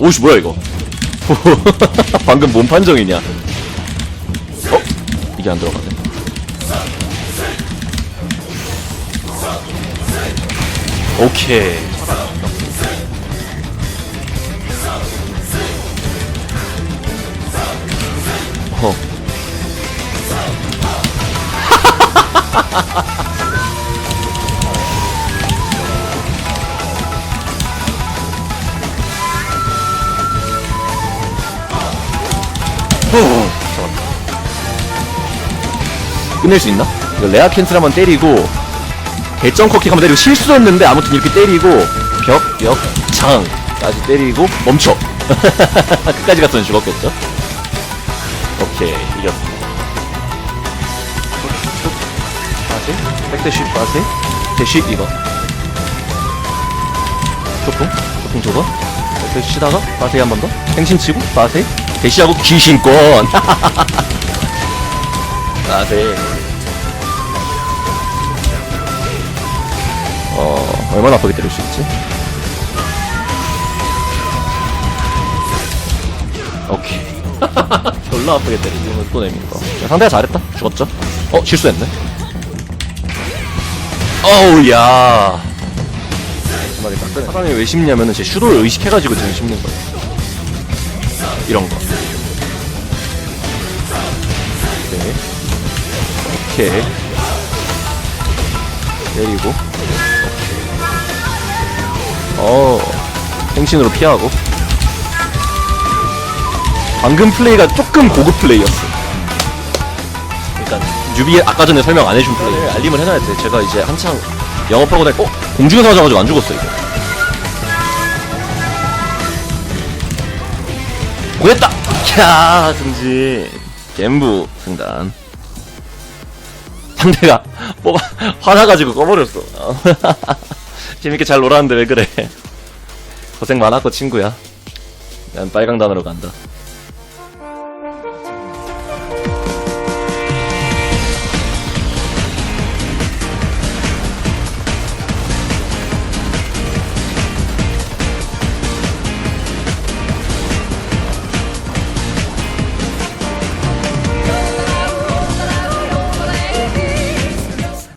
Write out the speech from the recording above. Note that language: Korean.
오씨 뭐야 이거 방금 몸 판정이냐 어? 이게 안 들어가네 오케이 어. 후, 잡았다. 끝낼 수 있나? 이거 레아 캔슬 한번 때리고 대점커킥 한번 때리고 실수했는데 아무튼 이렇게 때리고 벽, 벽, 장까지 때리고 멈춰. 끝까지 갔으면 죽었겠죠? 오케이 이겼어 빠세? 백대쉬 빠세? 대쉬 이거. 쇼풍 쇼풍 저거? 백 대쉬 치다가 빠세 한번 더. 행신 치고 빠세 대쉬하고 귀신권. 빠세 어 얼마나 아프게 때릴 수 있지? 오케이. 졸라 아프게 때리지. 이거 또 내밀고 야, 상대가 잘했다. 죽었죠? 어 실수했네. 어우 야 마지막에 딱 뜨네 사람이 왜 씹냐면은 제 슈도를 의식해가지고 지금 씹는 거예요. 이런 거. 오케이. 오케이 오케이. 어 행신으로 피하고. 방금 플레이가 조금 고급 플레이였어. 그러니까 뉴비 아까 전에 설명 안 해준 플레이. 알림을 해놔야 돼. 제가 이제 한창 영업하고 다니, 어 공중에서 맞아가지고 안 죽었어 이거. 보냈다. 캬 승진 겜부 승단. 상대가 뽑아 화나가지고 꺼버렸어. 재밌게 잘 놀았는데 왜 그래? 고생 많았고 친구야. 난 빨강단으로 간다.